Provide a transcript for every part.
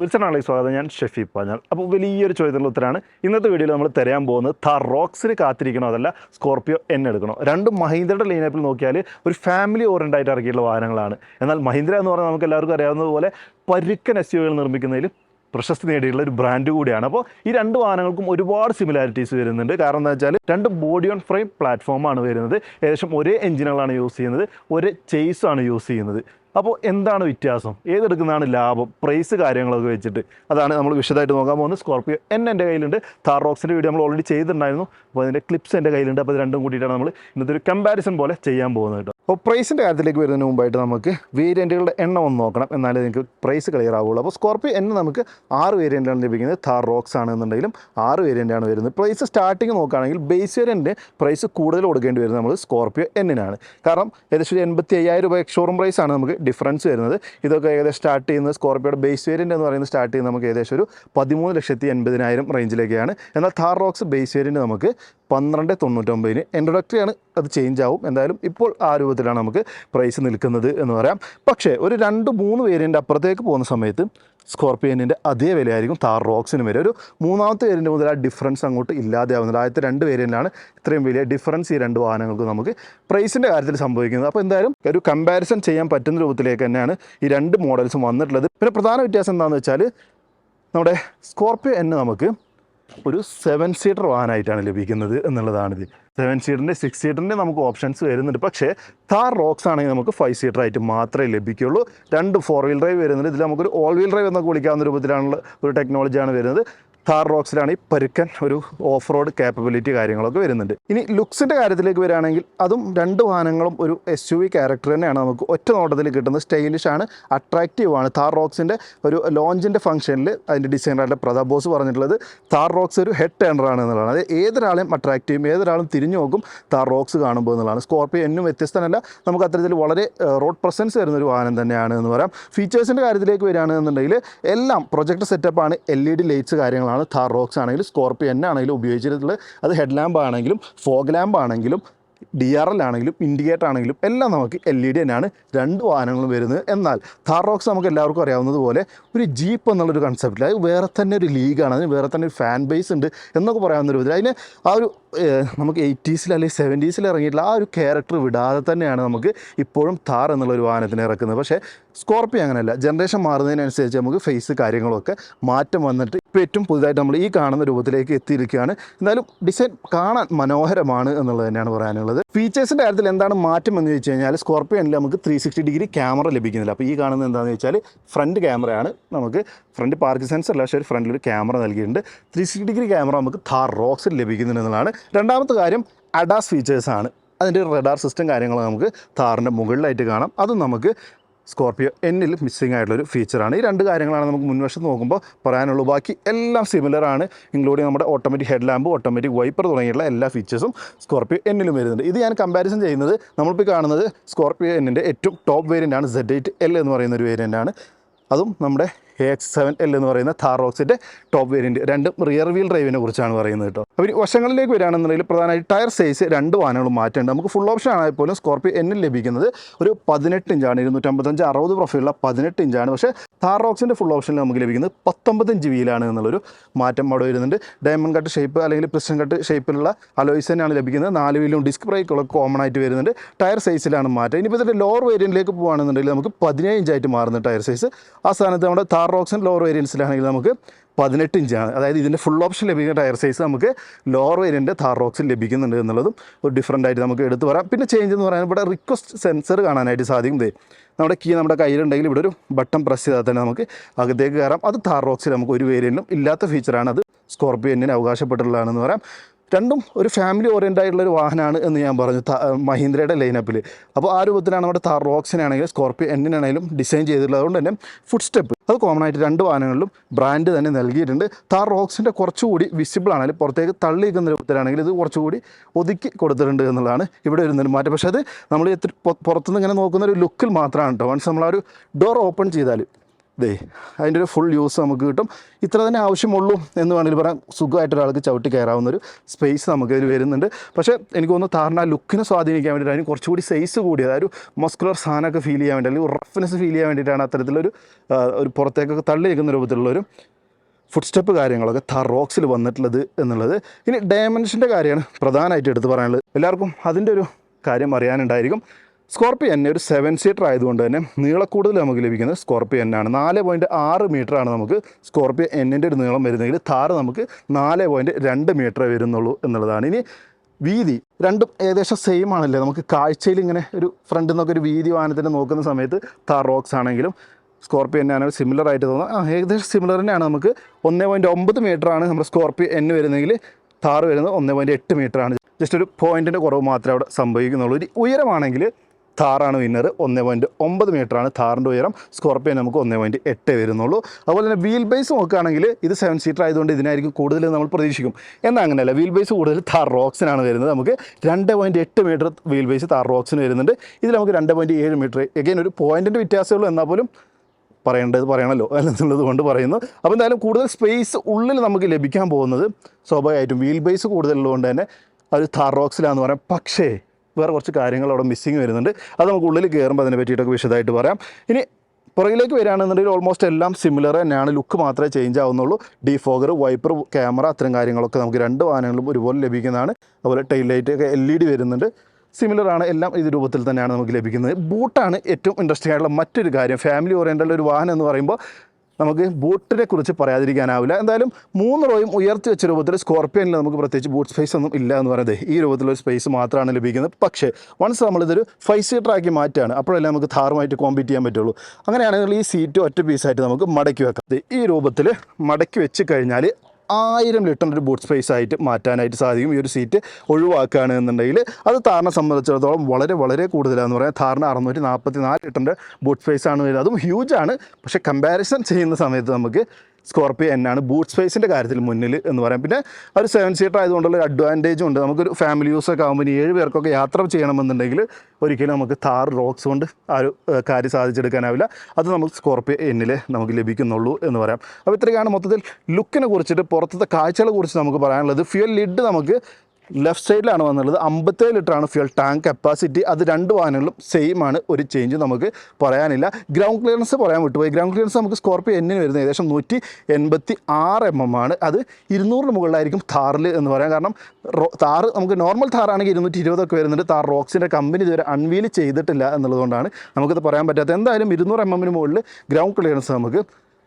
വിൽസണാളെ സ്വാഗതം. ഞാൻ ഷെഫി പാഞ്ഞാൽ അപ്പോൾ വലിയൊരു ചോദ്യത്തിനുള്ള ഉത്തരമാണ് ഇന്നത്തെ വീഡിയോയിൽ നമ്മൾ തരാൻ പോകുന്നത് താർ കാത്തിരിക്കണോ അതല്ല സ്കോർപ്പിയോ എൻ എടുക്കണോ? രണ്ടും മഹീന്ദ്രയുടെ ലൈനപ്പിൽ നോക്കിയാൽ ഒരു ഫാമിലി ഓറിയന്റ് ആയിട്ട് ഇറക്കിയിട്ടുള്ള വാഹനങ്ങളാണ്. എന്നാൽ മഹീന്ദ്ര എന്ന് പറഞ്ഞാൽ നമുക്ക് എല്ലാവർക്കും അറിയാവുന്നതുപോലെ പരുക്കൻ എസ് യുകൾ നിർമ്മിക്കുന്നതിൽ പ്രശസ്തി നേടിയിട്ടുള്ള ഒരു ബ്രാൻഡ് കൂടിയാണ്. അപ്പോൾ ഈ രണ്ട് വാഹനങ്ങൾക്കും ഒരുപാട് സിമിലാരിറ്റീസ് വരുന്നുണ്ട്. കാരണം എന്താ വെച്ചാൽ രണ്ട് ബോഡി ഓൺ ഫ്രെയിം പ്ലാറ്റ്ഫോമാണ് വരുന്നത്. ഏകദേശം ഒരേ എഞ്ചിനുകളാണ് യൂസ് ചെയ്യുന്നത്. ഒരേ ചേസാണ് യൂസ് ചെയ്യുന്നത്. അപ്പോൾ എന്താണ് വ്യത്യാസം? ഏതെടുക്കുന്നതാണ് ലാഭം? പ്രൈസ് കാര്യങ്ങളൊക്കെ വെച്ചിട്ട്. അതാണ് നമ്മൾ വിശദമായിട്ട് നോക്കാൻ പോകുന്നത്. സ്കോർപ്പിയോ എൻ എന്റെ കയ്യിലുണ്ട്. താർ റോക്സിന്റെ വീഡിയോ നമ്മൾ ഓൾറെഡി ചെയ്തിട്ടുണ്ടായിരുന്നു. അപ്പോൾ അതിന്റെ ക്ലിപ്സ് എന്റെ കയ്യിലുണ്ട്. അപ്പോൾ ഇത് രണ്ടും കൂടിയിട്ടാണ് നമ്മൾ ഇന്നത്തെ ഒരു കമ്പാരിസൺ പോലെ ചെയ്യാൻ പോകുന്നത് കേട്ടോ. അപ്പോൾ പ്രൈസിന്റെ കാര്യത്തിലേക്ക് വരുന്നതിന് മുമ്പായിട്ട് നമുക്ക് വേരിയന്റുകളുടെ എണ്ണം ഒന്ന് നോക്കണം. എന്നാലേ നിങ്ങൾക്ക് പ്രൈസ് ക്ലിയർ ആവുള്ളൂ അപ്പോൾ സ്കോർപ്പിയോ എൻ നമുക്ക് ആറ് വേരിയന്റാണ് ലഭിക്കുന്നത്. താർ റോക്സ് ആണെന്നുണ്ടെങ്കിലും ആറ് വേരിയന്റാണ് വരുന്നത്. പ്രൈസ് സ്റ്റാർട്ടിങ് നോക്കുകയാണെങ്കിൽ ബേസ് വേരിയന്റെ പ്രൈസ് കൂടുതൽ കൊടുക്കേണ്ടി വരുന്നത് നമ്മൾ സ്കോർപ്പിയോ എന്നിനാണ് കാരണം ഏകദേശം എൺപത്തി അയ്യായിരം രൂപ ഷോറൂം പ്രൈസാണ് നമുക്ക് ഡിഫറൻസ് വരുന്നത്. ഇതൊക്കെ ഏകദേശം സ്റ്റാർട്ട് ചെയ്യുന്നത് സ്കോർപ്പിയോയുടെ ബേസ് വേരിയന്റ് എന്ന് പറയുന്നത് സ്റ്റാർട്ട് ചെയ്യുന്നത് നമുക്ക് ഏകദേശം ഒരു പതിമൂന്ന് ലക്ഷത്തി എൺപതിനായിരം റേഞ്ചിലേക്കാണ് എന്നാൽ താർ റോക്സ് ബേസ് വേരിയന്റ് നമുക്ക് പന്ത്രണ്ട് തൊണ്ണൂറ്റൊമ്പതിന് ഇൻട്രൊഡക്ടറി ആണ്. അത് ചേഞ്ച് ആവും. എന്തായാലും ഇപ്പോൾ ആ രൂപത്തിലാണ് നമുക്ക് പ്രൈസ് നിൽക്കുന്നത് എന്ന് പറയാം. പക്ഷേ ഒരു രണ്ട് മൂന്ന് വേരിയന്റ് അപ്പുറത്തേക്ക് പോകുന്ന സമയത്ത് സ്കോർപ്പിയനിന്റെ അതേ വിലയായിരിക്കും താർ റോക്സിന് വരെ. ഒരു മൂന്നാമത്തെ വേരിയന്റ് മുതൽ ആ ഡിഫറൻസ് അങ്ങോട്ട് ഇല്ലാതെയാവുന്നത് ആദ്യത്തെ രണ്ട് വേരിയന്റിലാണ് ഇത്രയും വലിയ ഡിഫറൻസ് ഈ രണ്ട് വാഹനങ്ങൾക്ക് നമുക്ക് പ്രൈസിന്റെ കാര്യത്തിൽ സംഭവിക്കുന്നത്. അപ്പോൾ എന്തായാലും ഒരു കമ്പാരിസൺ ചെയ്യാൻ പറ്റുന്ന രൂപത്തിലേക്ക് തന്നെയാണ് ഈ രണ്ട് മോഡൽസും വന്നിട്ടുള്ളത്. പിന്നെ പ്രധാന വ്യത്യാസം എന്താണെന്ന് വെച്ചാൽ നമ്മുടെ സ്കോർപ്പിയോ എന്നെ നമുക്ക് ഒരു സെവൻ സീറ്റർ വാഹനമായിട്ടാണ് ലഭിക്കുന്നത് എന്നുള്ളതാണിത്. സെവൻ സീറ്ററിന്റെ സിക്സ് സീറ്ററിന്റെ നമുക്ക് ഓപ്ഷൻസ് വരുന്നുണ്ട്. പക്ഷേ താർ റോക്സ് ആണെങ്കിൽ നമുക്ക് ഫൈവ് സീറ്റർ ആയിട്ട് മാത്രമേ ലഭിക്കുകയുള്ളൂ രണ്ട് ഫോർ വീൽ ഡ്രൈവ് വരുന്നുണ്ട്. ഇതിൽ നമുക്കൊരു ഓൾ വീൽ ഡ്രൈവ് എന്നൊക്കെ വിളിക്കാവുന്ന രൂപത്തിലാണുള്ള ഒരു ടെക്നോളജിയാണ് വരുന്നത്. താർ റോക്സിലാണ് ഈ പരുക്കൻ ഒരു ഓഫ് റോഡ് കാപ്പബിലിറ്റി കാര്യങ്ങളൊക്കെ വരുന്നുണ്ട്. ഇനി ലുക്സിന്റെ കാര്യത്തിലേക്ക് വരികയാണെങ്കിൽ അതും രണ്ട് വാഹനങ്ങളും ഒരു എസ് യു വി ക്യാരക്ടർ തന്നെയാണ് നമുക്ക് ഒറ്റ നോട്ടത്തിൽ കിട്ടുന്നത്. സ്റ്റൈലിഷ് ആണ് അട്രാക്റ്റീവ് ആണ്. താർ റോക്സിന്റെ ഒരു ലോഞ്ചിന്റെ ഫംഗ്ഷനിൽ അതിന്റെ ഡിസൈനറായിട്ട് പ്രതാപ് ബോസ് പറഞ്ഞിട്ടുള്ളത് താർ റോക്സ് ഒരു ഹെഡ് ടേണറാണ് എന്നുള്ളതാണ്. അതായത് ഏതൊരാളെയും അട്രാക്റ്റ് ചെയ്യും ഏതൊരാളും തിരിഞ്ഞു നോക്കും താർ റോക്സ് കാണുമ്പോൾ എന്നുള്ളതാണ്. സ്കോർപ്പിയോ എന്നും വ്യത്യസ്തമല്ല. നമുക്ക് അത്തരത്തിൽ വളരെ റോഡ് പ്രസൻസ് വരുന്ന ഒരു വാഹനം തന്നെയാണ് എന്ന് പറയാം. ഫീച്ചേഴ്സിന്റെ കാര്യത്തിലേക്ക് വരികയാണെന്നുണ്ടെങ്കിൽ എല്ലാം പ്രൊജക്ട് സെറ്റപ്പാണ് എൽ ഇ ഡി ലൈറ്റ്സ് കാര്യങ്ങളാണ്. താർ റോക്സ് ആണെങ്കിലും സ്കോർപ്പിയോ ആണെങ്കിലും ഉപയോഗിച്ചിട്ടുള്ളത് അത് ഹെഡ് ലാമ്പ് ആണെങ്കിലും ഫോഗ് ലാമ്പ് ആണെങ്കിലും ഡി ആർ എൽ ആണെങ്കിലും ഇൻഡിക്കേറ്റർ ആണെങ്കിലും എല്ലാം നമുക്ക് എൽ ഇ ഡി തന്നെയാണ് രണ്ട് വാഹനങ്ങളും വരുന്നത്. എന്നാൽ ഥാർ റോക്സ് നമുക്ക് എല്ലാവർക്കും അറിയാവുന്നതുപോലെ ഒരു ജീപ്പ് എന്നുള്ളൊരു കൺസെപ്റ്റിൽ അത് വേറെ തന്നെ ഒരു ലീഗാണ് അതിന് വേറെ തന്നെ ഒരു ഫാൻ ബേസ് ഉണ്ട് എന്നൊക്കെ പറയാവുന്ന ഒരു വിധത്തിൽ അതിന് ആ ഒരു നമുക്ക് എയ്റ്റീസിൽ അല്ലെങ്കിൽ സെവന്റീസിൽ ഇറങ്ങിയിട്ടുള്ള ആ ഒരു ക്യാരക്ടർ വിടാതെ തന്നെയാണ് നമുക്ക് ഇപ്പോഴും താർ എന്നുള്ള ഒരു വാഹനത്തിന് ഇറക്കുന്നത്. പക്ഷേ സ്കോർപ്പിയോ അങ്ങനെയല്ല. ജനറേഷൻ മാറുന്നതിനനുസരിച്ച് നമുക്ക് ഫേസ് കാര്യങ്ങളൊക്കെ മാറ്റം വന്നിട്ട് ഇപ്പോൾ ഏറ്റവും പുതുതായിട്ട് നമ്മൾ ഈ കാണുന്ന രൂപത്തിലേക്ക് എത്തിയിരിക്കുകയാണ്. എന്നാലും ഡിസൈൻ കാണാൻ മനോഹരമാണ് എന്നുള്ളത് തന്നെയാണ് പറയാനുള്ളത്. ഫീച്ചേഴ്സിന്റെ കാര്യത്തിൽ എന്താണ് മാറ്റം എന്ന് ചോദിച്ചു കഴിഞ്ഞാൽ സ്കോർപ്പിയോനിൽ നമുക്ക് ത്രീ സിക്സ്റ്റി ഡിഗ്രി ക്യാമറ ലഭിക്കുന്നില്ല. അപ്പോൾ ഈ കാണുന്നത് എന്താണെന്ന് വെച്ചാൽ ഫ്രണ്ട് ക്യാമറയാണ് നമുക്ക് ഫ്രണ്ട് പാർക്ക് സെൻസർ അല്ല പക്ഷേ ഫ്രണ്ടിൽ ഒരു ക്യാമറ നൽകിയിട്ടുണ്ട്. ത്രീ സിക്സ്റ്റി ഡിഗ്രി ക്യാമറ നമുക്ക് ഥാർ റോക്സിൽ ലഭിക്കുന്നുണ്ട് എന്നുള്ളതാണ്. രണ്ടാമത്തെ കാര്യം അഡാസ് ഫീച്ചേഴ്സാണ് അതിന്റെ റഡാർ സിസ്റ്റം കാര്യങ്ങൾ നമുക്ക് താറിന്റെ മുകളിലായിട്ട് കാണാം. അതും നമുക്ക് സ്കോർപ്പിയോ എന്നിൽ മിസ്സിംഗ് ആയിട്ടുള്ളൊരു ഫീച്ചറാണ് ഈ രണ്ട് കാര്യങ്ങളാണ് നമുക്ക് മുൻവശം നോക്കുമ്പോൾ പറയാനുള്ളൂ. ബാക്കി എല്ലാം സിമിലർ ആണ്. ഇൻക്ലൂഡിങ് നമ്മുടെ automatic head lamp automatic wiper തുടങ്ങിയിട്ടുള്ള എല്ലാ ഫീച്ചേഴ്സും സ്കോർപ്പിയോ എന്നിലും വരുന്നുണ്ട്. ഇത് ഞാൻ കമ്പാരിസൺ ചെയ്യുന്നത് നമ്മളിപ്പോൾ കാണുന്നത് സ്കോർപ്പിയോ എന്നിന്റെ ഏറ്റവും ടോപ്പ് വേരിയന്റ് ആണ് സെഡ് എയ്റ്റ് എൽ എന്ന് പറയുന്ന ഒരു വേരിയന്റ് ആണ്. അതും നമ്മുടെ എ എക്സ് സെവൻ എൽ എന്ന് പറയുന്ന താറോക്സിന്റെ ടോപ്പ് വേരിയന്റ് രണ്ടും റിയർ വീൽ ഡ്രൈവിനെ കുറിച്ചാണ് പറയുന്നത് കേട്ടോ. അവർ വശങ്ങളിലേക്ക് വരികയാണെന്നുണ്ടെങ്കിൽ പ്രധാനമായിട്ട് ടയർ സൈസ് രണ്ട് വാഹനങ്ങളും മാറ്റേണ്ടത് നമുക്ക് ഫുൾ ഓപ്ഷൻ ആണെങ്കിൽ പോലും സ്കോർപ്പിയോ എന്നിൽ ലഭിക്കുന്നത് ഒരു പതിനെട്ട് ഇഞ്ചാണ് ഇരുന്നൂറ്റമ്പത്തഞ്ച് അറുപത് പ്രൊഫൈലുള്ള പതിനെട്ട് ഇഞ്ചാണ് പക്ഷേ താറോക്സിന്റെ ഫുൾ ഓപ്ഷനിൽ നമുക്ക് ലഭിക്കുന്നത് പത്തൊമ്പത്തഞ്ച് വീലാണ് എന്നുള്ളൊരു മാറ്റം അവിടെ വരുന്നുണ്ട്. ഡയമണ്ട് കട്ട് ഷേപ്പ് അല്ലെങ്കിൽ പ്രിസ്റ്റൻ കട്ട് ഷേപ്പിലുള്ള അലോയ്സ് തന്നെയാണ് ലഭിക്കുന്നത്. നാല് വീലും ഡിസ്ക് ബ്രേക്കുകളൊക്കെ കോമൺ ആയിട്ട് വരുന്നുണ്ട്. ടയർ സൈസിലാണ് മാറ്റം. ഇനിയിപ്പോൾ ഇതിന്റെ ലോവർ വേരിയന്റിലേക്ക് പോകുകയാണെന്നുണ്ടെങ്കിൽ നമുക്ക് പതിനേഴ് ഇഞ്ചായിട്ട് മാറുന്ന ടയർ സൈസ് ആ സ്ഥാനത്ത് നമ്മുടെ താർ റോക്സൺ ലോവർ വേരിയൻസിലാണെങ്കിൽ നമുക്ക് പതിനെട്ട് ഇഞ്ചാണ് അതായത് ഇതിന്റെ ഫുൾ ഓപ്ഷൻ ലഭിക്കുന്ന ടയർ സൈസ് നമുക്ക് ലോവർ വേരിയന്റെ താർ റോക്സിൽ ലഭിക്കുന്നുണ്ട് എന്നുള്ളതും ഒരു ഡിഫറന്റ് ആയിട്ട് നമുക്ക് എടുത്തു പറയാം. പിന്നെ ചേഞ്ച് എന്ന് പറയാൻ ഇവിടെ റിക്വസ്റ്റ് സെൻസർ കാണാനായിട്ട് സാധിക്കും നമ്മുടെ കീ നമ്മുടെ കയ്യിലുണ്ടെങ്കിൽ ഇവിടെ ഒരു ബട്ടൺ പ്രസ് ചെയ്താൽ തന്നെ നമുക്ക് അകത്തേക്ക് കയറാം. അത് താർ റോക്സിൽ നമുക്ക് ഒരു വേരിയന്റും ഇല്ലാത്ത ഫീച്ചറാണ് അത് സ്കോർപ്പിയോ എന്നിന് അവകാശപ്പെട്ടിട്ടുള്ളതാണെന്ന് പറയാം. രണ്ടും ഒരു ഫാമിലി ഓറിയന്റ് ആയിട്ടുള്ള ഒരു വാഹനമാണ് എന്ന് ഞാൻ പറഞ്ഞു മഹീന്ദ്രയുടെ ലൈനപ്പിൽ അപ്പോൾ ആ രൂപത്തിലാണ് നമ്മുടെ താർ റോക്സിനാണെങ്കിലും സ്കോർപ്പിയോ എന്നിനാണെങ്കിലും ഡിസൈൻ ചെയ്തിട്ടുള്ളത്. അതുകൊണ്ട് തന്നെ ഫുഡ് സ്റ്റെപ്പ് അത് കോമൺ ആയിട്ട് രണ്ട് വാഹനങ്ങളിലും ബ്രാൻഡ് തന്നെ നൽകിയിട്ടുണ്ട്. താർ റോക്സിന്റെ കുറച്ചുകൂടി വിസിബിൾ ആണെങ്കിൽ പുറത്തേക്ക് തള്ളി നിൽക്കുന്ന രൂപത്തിലാണെങ്കിൽ ഇത് കുറച്ചുകൂടി ഒതുക്കി കൊടുത്തിട്ടുണ്ട് എന്നുള്ളതാണ് ഇവിടെ വരുന്നൊരു മാറ്റം പക്ഷേ അത് നമ്മൾ പുറത്തുനിന്ന് ഇങ്ങനെ നോക്കുന്ന ഒരു ലുക്കിൽ മാത്രമാണ് കേട്ടോ വൺസ് നമ്മൾ ഒരു ഡോർ ഓപ്പൺ ചെയ്താൽ ദേ അതിന്റെ ഒരു ഫുൾ യൂസ് നമുക്ക് കിട്ടും. ഇത്ര തന്നെ ആവശ്യമുള്ളൂ എന്ന് വേണമെങ്കിൽ പറയാം. സുഖമായിട്ട് ഒരാൾക്ക് ചവിട്ടി കയറാവുന്ന ഒരു സ്പേസ് നമുക്ക് ഇതിൽ വരുന്നുണ്ട്. പക്ഷേ എനിക്ക് തോന്നുന്നു താറിന് ആ ലുക്കിനെ സ്വാധീനിക്കാൻ വേണ്ടിയിട്ട് അതിന് കുറച്ചുകൂടി സൈസ് കൂടി അതായത് മസ്കുലർ സാധനമൊക്കെ ഫീൽ ചെയ്യാൻ വേണ്ടി അല്ലെങ്കിൽ റഫ്നെസ് ഫീൽ ചെയ്യാൻ വേണ്ടിയിട്ടാണ് അത്തരത്തിലൊരു ഒരു പുറത്തേക്കൊക്കെ തള്ളി നിൽക്കുന്ന രൂപത്തിലുള്ളൊരു ഫുഡ് സ്റ്റെപ്പ് കാര്യങ്ങളൊക്കെ താർ റോക്സിൽ വന്നിട്ടുള്ളത് എന്നുള്ളത്. ഇനി ഡയമെൻഷന്റെ കാര്യമാണ് പ്രധാനമായിട്ട് എടുത്ത് പറയാനുള്ളത്. എല്ലാവർക്കും അതിന്റെ ഒരു കാര്യം അറിയാനുണ്ടായിരിക്കും. സ്കോർപ്പിയോ എന്നെ ഒരു സെവൻ സീറ്റർ ആയതുകൊണ്ട് തന്നെ നീളക്കൂടുതൽ നമുക്ക് ലഭിക്കുന്നത് സ്കോർപ്പിയോ എന്നാണ്. നാല് പോയിന്റ് ആറ് മീറ്ററാണ് നമുക്ക് സ്കോർപ്പിയോ എന്നിന്റെ ഒരു നീളം വരുന്നതെങ്കിൽ താറ് നമുക്ക് നാല് പോയിന്റ് രണ്ട് മീറ്റർ വരുന്നുള്ളൂ എന്നുള്ളതാണ്. ഇനി വീതി രണ്ടും ഏകദേശം സെയിം ആണല്ലേ? നമുക്ക് കാഴ്ചയിൽ ഇങ്ങനെ ഒരു ഫ്രണ്ടിൽ നിന്നൊക്കെ ഒരു വീതി വാഹനത്തിന്റെ നോക്കുന്ന സമയത്ത് താർ റോക്സ് ആണെങ്കിലും സ്കോർപ്പിയോ എന്നാണ് സിമിലർ ആയിട്ട് തോന്നുന്നത് ആ ഏകദേശം സിമിലർ തന്നെയാണ് നമുക്ക്. ഒന്നേ പോയിന്റ് ഒമ്പത് മീറ്ററാണ് നമ്മുടെ സ്കോർപ്പിയോ എൻ വരുന്നതെങ്കിൽ താറ് വരുന്നത് ഒന്നേ പോയിന്റ് എട്ട് മീറ്ററാണ് ജസ്റ്റ് ഒരു പോയിന്റിന്റെ കുറവ് മാത്രമേ അവിടെ സംഭവിക്കുന്നുള്ളൂ. ഇനി ഉയരമാണെങ്കിൽ താറാണ് വിന്നർ ഒന്നേ പോയിന്റ് ഒമ്പത് മീറ്ററാണ് താറിന്റെ ഉയരം. സ്കോർപ്പിയോ നമുക്ക് ഒന്നേ പോയിന്റ് എട്ട് വരുന്നുള്ളൂ. അതുപോലെ തന്നെ വീൽ ബേസ് നോക്കുകയാണെങ്കിൽ ഇത് സെവൻ സീറ്റർ ആയതുകൊണ്ട് ഇതിനായിരിക്കും കൂടുതൽ നമ്മൾ പ്രതീക്ഷിക്കും. എന്നാൽ അങ്ങനെയല്ല വീൽ ബേസ് കൂടുതൽ താർ റോക്സിനാണ് വരുന്നത്. നമുക്ക് രണ്ട് പോയിന്റ് എട്ട് മീറ്റർ വീൽ ബേസ് താർ റോക്സിന് വരുന്നുണ്ട്. ഇതിൽ നമുക്ക് രണ്ട് പോയിന്റ് ഏഴ് മീറ്റർ എഗെയിൻ ഒരു പോയിന്റിന്റെ വ്യത്യാസമേ ഉള്ളൂ. എന്നാൽ പോലും പറയേണ്ടത് പറയണമല്ലോ എന്നുള്ളത് കൊണ്ട് പറയുന്നു. അപ്പോൾ എന്തായാലും കൂടുതൽ സ്പേസ് ഉള്ളിൽ നമുക്ക് ലഭിക്കാൻ പോകുന്നത് സ്വാഭാവികമായിട്ടും വീൽ ബേസ് കൂടുതലുള്ളതുകൊണ്ട് തന്നെ അത് താർ റോക്സിലാന്ന് പറയാം. പക്ഷേ വേറെ കുറച്ച് കാര്യങ്ങൾ അവിടെ മിസ്സിങ് വരുന്നുണ്ട്. അത് നമുക്ക് ഉള്ളിൽ കയറുമ്പോൾ അതിനെ പറ്റിയിട്ടൊക്കെ വിശദമായിട്ട് പറയാം. ഇനി പുറകിലേക്ക് വരികയാണെന്നുണ്ടെങ്കിൽ ഓൾമോസ്റ്റ് എല്ലാം സിമിലർ തന്നെയാണ്. ലുക്ക് മാത്രമേ ചേഞ്ച് ആവുന്നുള്ളൂ. ഡിഫോഗർ വൈപ്പർ ക്യാമറ അത്തരം കാര്യങ്ങളൊക്കെ നമുക്ക് രണ്ട് വാഹനങ്ങളും ഒരുപോലെ ലഭിക്കുന്നതാണ്. അതുപോലെ ടൈൽ ലൈറ്റ് ഒക്കെ എൽ ഇ ഡി വരുന്നുണ്ട്. സിമിലർ ആണ്. എല്ലാം ഇത് രൂപത്തിൽ തന്നെയാണ് നമുക്ക് ലഭിക്കുന്നത്. ബൂട്ടാണ് ഏറ്റവും ഇൻട്രസ്റ്റിംഗ് ആയിട്ടുള്ള മറ്റൊരു കാര്യം. ഫാമിലി ഓറിയന്റഡ് ഒരു വാഹനം എന്ന് പറയുമ്പോൾ നമുക്ക് ബൂട്ടിനെ കുറിച്ച് പറയാതിരിക്കാനാവില്ല. എന്തായാലും മൂന്ന് റോയും ഉയർത്തി വെച്ച രൂപത്തിൽ സ്കോർപ്പിയനിൽ നമുക്ക് പ്രത്യേകിച്ച് ബൂട്ട് സ്പേസ് ഒന്നും ഇല്ല എന്ന് പറയുന്നത്. ഈ രൂപത്തിലൊരു സ്പേസ് മാത്രമാണ് ലഭിക്കുന്നത്. പക്ഷേ വൺസ് നമ്മളിതൊരു ഫൈവ് സീറ്റർ ആക്കി മാറ്റുകയാണ് അപ്പോഴല്ലേ നമുക്ക് ധാർമ്മമായിട്ട് കോമ്പീറ്റ് ചെയ്യാൻ പറ്റുള്ളൂ. അങ്ങനെയാണെങ്കിൽ ഈ സീറ്റ് ഒറ്റ പീസായിട്ട് നമുക്ക് മടക്കി വെക്കാം. ഈ രൂപത്തിൽ മടക്കി വെച്ച് കഴിഞ്ഞാൽ ആയിരം ഒരു ബൂട്ട് സ്പേസ് ആയിട്ട് മാറ്റാനായിട്ട് സാധിക്കും. ഈ ഒരു സീറ്റ് ഒഴിവാക്കുകയാണ് എന്നുണ്ടെങ്കിൽ അത് താറിനെ സംബന്ധിച്ചിടത്തോളം വളരെ വളരെ കൂടുതലാണെന്ന് പറയാം. ധാരണ അറുന്നൂറ്റി നാൽപ്പത്തി നാല് ലിറ്ററിന്റെ ബൂട്ട് സ്പേസ് ആണ് വരുന്നത്. അതും ഹ്യൂജ് ആണ്. പക്ഷേ കമ്പാരിസൺ ചെയ്യുന്ന സമയത്ത് നമുക്ക് സ്കോർപ്പിയോ ആണ്. ബൂട്ട് സ്പേസിന്റെ കാര്യത്തിൽ മുന്നിൽ എന്ന് പറയാം. പിന്നെ ഒരു സെവൻ സീറ്റർ ആയതുകൊണ്ടുള്ള ഒരു അഡ്വാന്റേജും ഉണ്ട്. നമുക്കൊരു ഫാമിലി യൂസ് ആകുമ്പോൾ ഇനി ഏഴ് പേർക്കൊക്കെ യാത്ര ചെയ്യണമെന്നുണ്ടെങ്കിൽ ഒരിക്കലും നമുക്ക് താർ റോക്സ് കൊണ്ട് ആ ഒരു കാര്യം സാധിച്ചെടുക്കാനാവില്ല. അത് നമുക്ക് സ്കോർപ്പിയോ എന്നിൽ നമുക്ക് ലഭിക്കുന്നുള്ളൂ എന്ന് പറയാം. അപ്പോൾ ഇത്രയാണ് മൊത്തത്തിൽ ലുക്കിനെ കുറിച്ചിട്ട് പുറത്തത്തെ കാഴ്ചകളെ കുറിച്ച് നമുക്ക് പറയാനുള്ളത്. ഫ്യൂൽ ലിഡ് നമുക്ക് ലെഫ്റ്റ് സൈഡിലാണ് വന്നുള്ളത് അമ്പത്തേഴ് ലിറ്ററാണ് ഫ്യൂൽ ടാങ്ക് കപ്പാസിറ്റി അത് രണ്ട് വാഹനങ്ങളും സെയിം ആണ്. ഒരു ചേഞ്ച് നമുക്ക് പറയാനില്ല. ഗ്രൗണ്ട് ക്ലിയറൻസ് പറയാൻ വിട്ടുപോയി. ഗ്രൗണ്ട് ക്ലിയറൻസ് നമുക്ക് സ്കോർപ്പിയോ എന്നിന് വരുന്നത് ഏകദേശം നൂറ്റി എൺപത്തി ആറ് എം എം ആണ്. അത് ഇരുന്നൂറിന് മുകളിലായിരിക്കും താറിൽ എന്ന് പറയാം. കാരണം താറ് നമുക്ക് നോർമൽ താറാണെങ്കിൽ ഇരുന്നൂറ്റി ഇരുപതൊക്കെ വരുന്നുണ്ട്. താർ റോക്സിന്റെ കമ്പനി ഇതുവരെ അൺവീൽ ചെയ്തിട്ടില്ല എന്നുള്ളതുകൊണ്ടാണ് നമുക്കത് പറയാൻ പറ്റാത്തത്. എന്തായാലും ഇരുന്നൂറ് എം എമ്മിന് മുകളിൽ ഗ്രൗണ്ട് ക്ലിയറൻസ് നമുക്ക്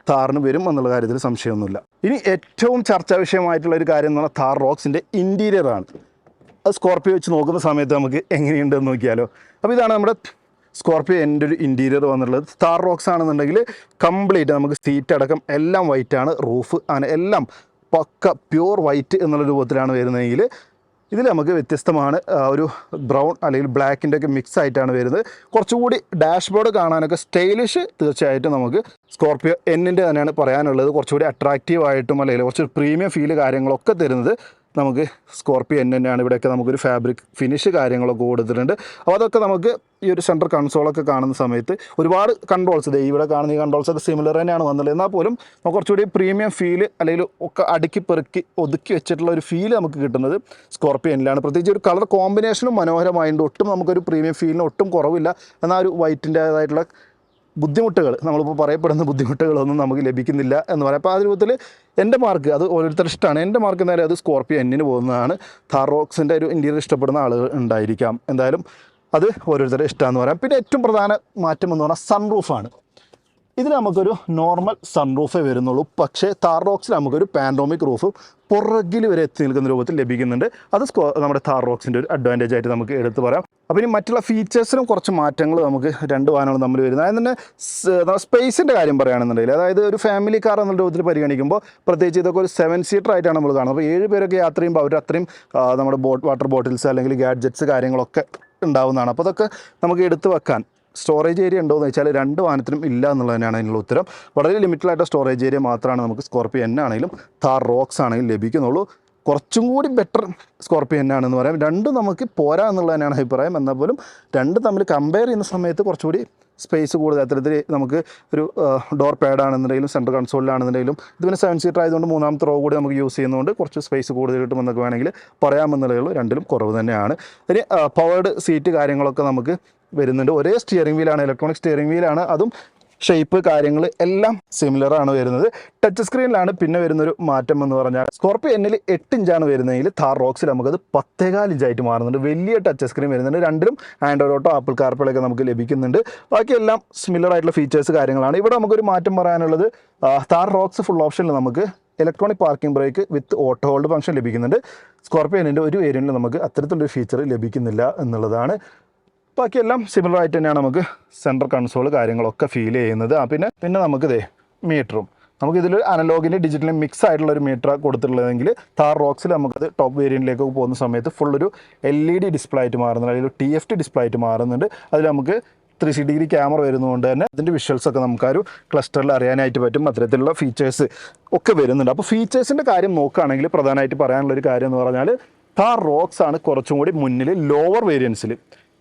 താറിന് വരും എന്നുള്ള കാര്യത്തിൽ സംശയമൊന്നുമില്ല. ഇനി ഏറ്റവും ചർച്ചാ വിഷയമായിട്ടുള്ള ഒരു കാര്യം എന്ന് പറഞ്ഞാൽ താർ റോക്സിന്റെ ഇന്റീരിയർ ആണ്. അത് സ്കോർപ്പിയോ വെച്ച് നോക്കുന്ന സമയത്ത് നമുക്ക് എങ്ങനെയുണ്ടെന്ന് നോക്കിയാലോ. അപ്പോൾ ഇതാണ് നമ്മുടെ സ്കോർപ്പിയോ എന്റെ ഒരു ഇന്റീരിയർ വന്നിട്ടുള്ളത്. സ്റ്റാർ റോക്സ് ആണെന്നുണ്ടെങ്കിൽ കംപ്ലീറ്റ് നമുക്ക് സീറ്റ് അടക്കം എല്ലാം വൈറ്റാണ് റൂഫ് അങ്ങനെ എല്ലാം പക്ക പ്യൂർ വൈറ്റ് എന്നുള്ള രൂപത്തിലാണ് വരുന്നതെങ്കിൽ ഇതിൽ നമുക്ക് വ്യത്യസ്തമാണ് ഒരു ബ്രൗൺ അല്ലെങ്കിൽ ബ്ലാക്കിന്റെ ഒക്കെ മിക്സ് ആയിട്ടാണ് വരുന്നത്. കുറച്ചുകൂടി ഡാഷ്ബോർഡ് കാണാനൊക്കെ സ്റ്റൈലിഷ് തീർച്ചയായിട്ടും നമുക്ക് സ്കോർപ്പിയോ എന്നിന്റെ തന്നെയാണ് പറയാനുള്ളത്. കുറച്ചുകൂടി അട്രാക്റ്റീവ് ആയിട്ടും അല്ലെങ്കിൽ കുറച്ച് പ്രീമിയം ഫീൽ കാര്യങ്ങളൊക്കെ തരുന്നത്. നമുക്ക് സ്കോർപ്പിയോ എൻ തന്നെയാണ്. ഇവിടെയൊക്കെ നമുക്കൊരു ഫാബ്രിക് ഫിനിഷ് കാര്യങ്ങളൊക്കെ കൊടുത്തിട്ടുണ്ട്. അപ്പോൾ അതൊക്കെ നമുക്ക് ഈ ഒരു സെന്റർ കൺസോളൊക്കെ കാണുന്ന സമയത്ത് ഒരുപാട് കൺട്രോൾസ് ഇതേ ഇവിടെ കാണുന്ന ഈ കൺട്രോൾസ് ഒക്കെ സിമിലർ തന്നെയാണ് വന്നുള്ളത് എന്നാൽ പോലും കുറച്ചുകൂടി പ്രീമിയം ഫീൽ അല്ലെങ്കിൽ ഒക്കെ അടുക്കി പെറുക്കി ഒതുക്കി വെച്ചിട്ടുള്ള ഒരു ഫീൽ നമുക്ക് കിട്ടുന്നത് സ്കോർപ്പിയോ എന്നിലാണ് പ്രത്യേകിച്ച് ഒരു കളർ കോമ്പിനേഷനും മനോഹരമായതുകൊണ്ട് ഒട്ടും നമുക്കൊരു പ്രീമിയം ഫീലിന് ഒട്ടും കുറവില്ല. എന്നാൽ ഒരു വൈറ്റിന്റേതായിട്ടുള്ള ബുദ്ധിമുട്ടുകൾ നമ്മളിപ്പോൾ പറയപ്പെടുന്ന ബുദ്ധിമുട്ടുകളൊന്നും നമുക്ക് ലഭിക്കുന്നില്ല എന്ന് പറയാം. അപ്പോൾ ആ രൂപത്തിൽ എന്റെ മാർക്ക് അത് ഓരോരുത്തർ ഇഷ്ടമാണ്. എന്റെ മാർക്ക് എന്തായാലും അത് സ്കോർപ്പിയോ എന്നിന് പോകുന്നതാണ്. താറോക്സിന്റെ ഒരു ഇന്റീരിയർ ഇഷ്ടപ്പെടുന്ന ആളുകൾ ഉണ്ടായിരിക്കാം. എന്തായാലും അത് ഓരോരുത്തരുടെ ഇഷ്ടമാണെന്ന് പറയാം. പിന്നെ ഏറ്റവും പ്രധാന മാറ്റം എന്ന് പറഞ്ഞാൽ സൺറൂഫാണ് ഇതിൽ നമുക്കൊരു നോർമൽ സൺറൂഫേ വരുന്നുള്ളൂ. പക്ഷേ താറോക്സിൽ നമുക്കൊരു പാൻഡോമിക് റൂഫ് പുറകിൽ വരെ എത്തി നിൽക്കുന്ന രൂപത്തിൽ ലഭിക്കുന്നുണ്ട്. അത് സ്കോ നമ്മുടെ താർ റോക്സിന്റെ ഒരു അഡ്വാന്റേജ് ആയിട്ട് നമുക്ക് എടുത്തു പറയാം. അപ്പോൾ ഇനി മറ്റുള്ള ഫീച്ചേഴ്സിനും കുറച്ച് മാറ്റങ്ങൾ നമുക്ക് രണ്ട് വാഹനങ്ങളും തമ്മിൽ വരുന്നത്. അതായത് തന്നെ സ്പേസിന്റെ കാര്യം പറയുകയാണെന്നുണ്ടെങ്കിൽ അതായത് ഒരു ഫാമിലി കാർ എന്നുള്ള രൂപത്തിൽ പരിഗണിക്കുമ്പോൾ പ്രത്യേകിച്ച് ഇതൊക്കെ ഒരു സെവൻ സീറ്റർ ആയിട്ടാണ് നമ്മൾ കാണുന്നത്. അപ്പോൾ ഏഴ് പേരൊക്കെ യാത്ര ചെയ്യുമ്പോൾ അവർ അത്രയും നമ്മുടെ ബോട്ട് വാട്ടർ ബോട്ടിൽസ് അല്ലെങ്കിൽ ഗാഡ്ജറ്റ്സ് കാര്യങ്ങളൊക്കെ ഉണ്ടാവുന്നതാണ്. അപ്പോൾ അതൊക്കെ നമുക്ക് എടുത്തു വെക്കാൻ സ്റ്റോറേജ് ഏരിയ ഉണ്ടോ എന്ന് വെച്ചാൽ രണ്ട് വാഹനത്തിനും ഇല്ല എന്നുള്ളത് തന്നെയാണ് അതിനുള്ള ഉത്തരം. വളരെ ലിമിറ്റഡായിട്ട് സ്റ്റോറേജ് ഏരിയ മാത്രമാണ് നമുക്ക് സ്കോർപ്പിയോ എൻ ആണെങ്കിലും താർ റോക്സ് ആണെങ്കിലും ലഭിക്കുന്നുള്ളൂ. കുറച്ചും കൂടി ബെറ്റർ സ്കോർപ്പിയോ എന്നാണെന്ന് പറയാം. രണ്ടും നമുക്ക് പോരാ എന്നുള്ളത് തന്നെയാണ് അഭിപ്രായം. എന്നാൽ പോലും രണ്ട് തമ്മിൽ കമ്പയർ ചെയ്യുന്ന സമയത്ത് കുറച്ചുകൂടി സ്പേസ് കൂടുതൽ. അത്തരത്തിൽ നമുക്ക് ഒരു ഡോർ പാഡ് ആണെന്നുണ്ടെങ്കിലും സെൻട്രൽ കൺസോളിലാണെന്നുണ്ടെങ്കിലും ഇത് പിന്നെ സെവൻ സീറ്റർ ആയതുകൊണ്ട് മൂന്നാമത്തെ റോ കൂടി നമുക്ക് യൂസ് ചെയ്യുന്നതുകൊണ്ട് കുറച്ച് സ്പേസ് കൂടുതൽ കിട്ടുമെന്നൊക്കെ വേണമെങ്കിൽ പറയാമെന്നുള്ളതുള്ളൂ രണ്ടിലും കുറവ് തന്നെയാണ്. ഇനി പവേർഡ് സീറ്റ് കാര്യങ്ങളൊക്കെ നമുക്ക് വരുന്നുണ്ട്. ഒരേ സ്റ്റിയറിംഗ് വീലാണ് ഇലക്ട്രോണിക് സ്റ്റിയറിംഗ് വീലാണ് അതും ഷേപ്പ് കാര്യങ്ങൾ എല്ലാം സിമിലർ ആണ് വരുന്നത്. ടച്ച് സ്ക്രീനിലാണ് പിന്നെ വരുന്നൊരു മാറ്റം എന്ന് പറഞ്ഞാൽ സ്കോർപ്പിയോ എന്നിൽ എട്ട് ഇഞ്ചാണ് വരുന്നതെങ്കിൽ താർ റോക്സിൽ നമുക്കത് പത്തേകാൽ ഇഞ്ചായിട്ട് മാറുന്നുണ്ട്. വലിയ ടച്ച് സ്ക്രീൻ വരുന്നുണ്ട്. രണ്ടിലും ആൻഡ്രോയിഡ് ഓട്ടോ ആപ്പിൾ കാർപ്പിളൊക്കെ നമുക്ക് ലഭിക്കുന്നുണ്ട്. ബാക്കിയെല്ലാം സിമിലർ ആയിട്ടുള്ള ഫീച്ചേഴ്സ് കാര്യങ്ങളാണ്. ഇവിടെ നമുക്കൊരു മാറ്റം പറയാനുള്ളത് താർ റോക്സ് ഫുൾ ഓപ്ഷനിൽ നമുക്ക് electronic parking brake with auto hold function ലഭിക്കുന്നുണ്ട്. സ്കോർപ്പിയോ എന്നിന്റെ ഒരു വേരിയന്റിൽ നമുക്ക് അത്തരത്തിലൊരു ഫീച്ചർ ലഭിക്കുന്നില്ല എന്നുള്ളതാണ് ബാക്കിയെല്ലാം സിമിലർ ആയിട്ട് തന്നെയാണ് നമുക്ക് സെൻട്രൽ കൺസോൾ കാര്യങ്ങളൊക്കെ ഫീൽ ചെയ്യുന്നത്. പിന്നെ പിന്നെ നമുക്ക് ദേ മീറ്ററും നമുക്ക് ഇതിൽ അനലോഗിന്റെ ഡിജിറ്റലിന്റെ മിക്സ് ആയിട്ടുള്ള ഒരു മീറ്റർ കൊടുത്തിട്ടുള്ളതെങ്കിൽ താർ റോക്സിൽ നമുക്കത് ടോപ്പ് വേരിയന്റിലേക്ക് പോകുന്ന സമയത്ത് ഫുൾ ഒരു എൽ ഇ ഡി ഡിസ്പ്ലേ ആയിട്ട് മാറുന്നുണ്ട്. അല്ലെങ്കിൽ ടി എഫ് ടി ഡിസ്പ്ലേ ആയിട്ട് മാറുന്നുണ്ട്. അതിൽ നമുക്ക് ത്രീ സി ഡിഗ്രി ക്യാമറ വരുന്നതുകൊണ്ട് തന്നെ അതിന്റെ വിഷ്വൽസ് ഒക്കെ നമുക്ക് ആ ഒരു ക്ലസ്റ്ററിൽ അറിയാനായിട്ട് പറ്റും. അത്തരത്തിലുള്ള ഫീച്ചേഴ്സ് ഒക്കെ വരുന്നുണ്ട്. അപ്പോൾ ഫീച്ചേഴ്സിന്റെ കാര്യം നോക്കുകയാണെങ്കിൽ പ്രധാനമായിട്ട് പറയാനുള്ളൊരു കാര്യം എന്ന് പറഞ്ഞാൽ താർ റോക്സ് ആണ് കുറച്ചും കൂടി മുന്നിൽ ലോവർ വേരിയൻസിൽ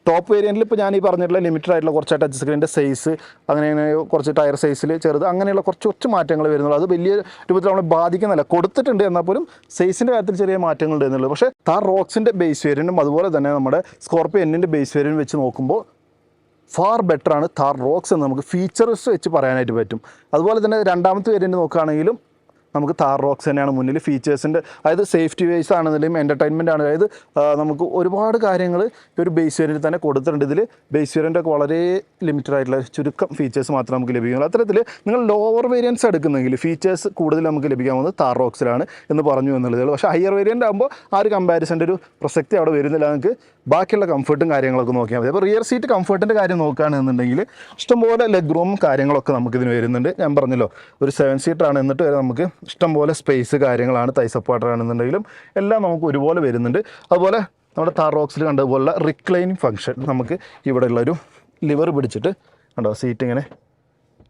ടോപ്പ് വേരിയന്റിൽ ഇപ്പോൾ ഞാൻ ഈ പറഞ്ഞിട്ടുള്ള ലിമിറ്റഡ് ആയിട്ടുള്ള കുറച്ച് ടച്ച് സ്ക്രീനിന്റെ സൈസ് അങ്ങനെ കുറച്ച് ടയർ സൈസിൽ ചെറുത് അങ്ങനെയുള്ള കുറച്ച് കുറച്ച് മാറ്റങ്ങൾ വരുന്നുള്ളൂ. അത് വലിയ രൂപത്തിൽ നമ്മളെ ബാധിക്കുന്നില്ല കൊടുത്തിട്ടുണ്ട് എന്നാൽ പോലും സൈസിന്റെ കാര്യത്തിൽ ചെറിയ മാറ്റങ്ങൾ എന്നുള്ളത് പക്ഷേ താർ റോക്സിന്റെ ബേസ് വേരിയന്റും അതുപോലെ തന്നെ നമ്മുടെ സ്കോർപ്പിയോ എന്നിന്റെ ബേസ് വേരിയന്റ് വെച്ച് നോക്കുമ്പോൾ ഫാർ ബെറ്ററാണ് താർ റോക്സ് എന്ന് നമുക്ക് ഫീച്ചേഴ്സ് വെച്ച് പറയാനായിട്ട് പറ്റും. അതുപോലെ തന്നെ രണ്ടാമത്തെ വേരിയന്റ് നോക്കുകയാണെങ്കിലും നമുക്ക് താർ റോക്സ് തന്നെയാണ് മുന്നിൽ. ഫീച്ചേഴ്സിന്റെ അതായത് സേഫ്റ്റി വൈസ് ആണെന്നുണ്ടെങ്കിലും എന്റർടൈൻമെന്റ് ആണ്. അതായത് നമുക്ക് ഒരുപാട് കാര്യങ്ങൾ ഈ ഒരു ബേസ് വേരിയന്റ് തന്നെ കൊടുത്തിട്ടുണ്ട്. ഇതിൽ ബേസ് വേരിയന്റൊക്കെ വളരെ ലിമിറ്റഡ് ആയിട്ടുള്ള ചുരുക്കം ഫീച്ചേഴ്സ് മാത്രം നമുക്ക് ലഭിക്കുന്നുള്ളൂ അത്തരത്തിൽ നിങ്ങൾ ലോവർ വേരിയൻസ് എടുക്കുന്നെങ്കിൽ ഫീച്ചേഴ്സ് കൂടുതൽ നമുക്ക് ലഭിക്കാൻ താർ റോക്സിലാണ് എന്ന് പറഞ്ഞു എന്നുള്ളത് പക്ഷേ ഹയർ വേരിയന്റ് ആകുമ്പോൾ ആ ഒരു കമ്പാരിസന്റെ ഒരു പ്രസക്തി അവിടെ വരുന്നില്ല. നമുക്ക് ബാക്കിയുള്ള കംഫർട്ടും കാര്യങ്ങളൊക്കെ നോക്കിയാൽ മതി. അപ്പോൾ റിയർ സീറ്റ് കംഫർട്ടിന്റെ കാര്യം നോക്കുകയാണെന്നുണ്ടെങ്കിൽ ഇഷ്ടംപോലെ ലെഗ് റൂം കാര്യങ്ങളൊക്കെ നമുക്കിതിന് വരുന്നുണ്ട്. ഞാൻ പറഞ്ഞല്ലോ ഒരു സെവൻ സീറ്റർ ആണ് എന്നിട്ട് വരെ നമുക്ക് ഇഷ്ടംപോലെ സ്പേസ് കാര്യങ്ങളാണ് തൈ സപ്പോർട്ടർ ആണെന്നുണ്ടെങ്കിലും എല്ലാം നമുക്ക് ഒരുപോലെ വരുന്നുണ്ട്. അതുപോലെ നമ്മുടെ താർ റോക്സിൽ കണ്ടതുപോലുള്ള റിക്ലൈനിങ് ഫംഗ്ഷൻ നമുക്ക് ഇവിടെയുള്ളൊരു ലിവർ പിടിച്ചിട്ട് കണ്ടോ സീറ്റ് ഇങ്ങനെ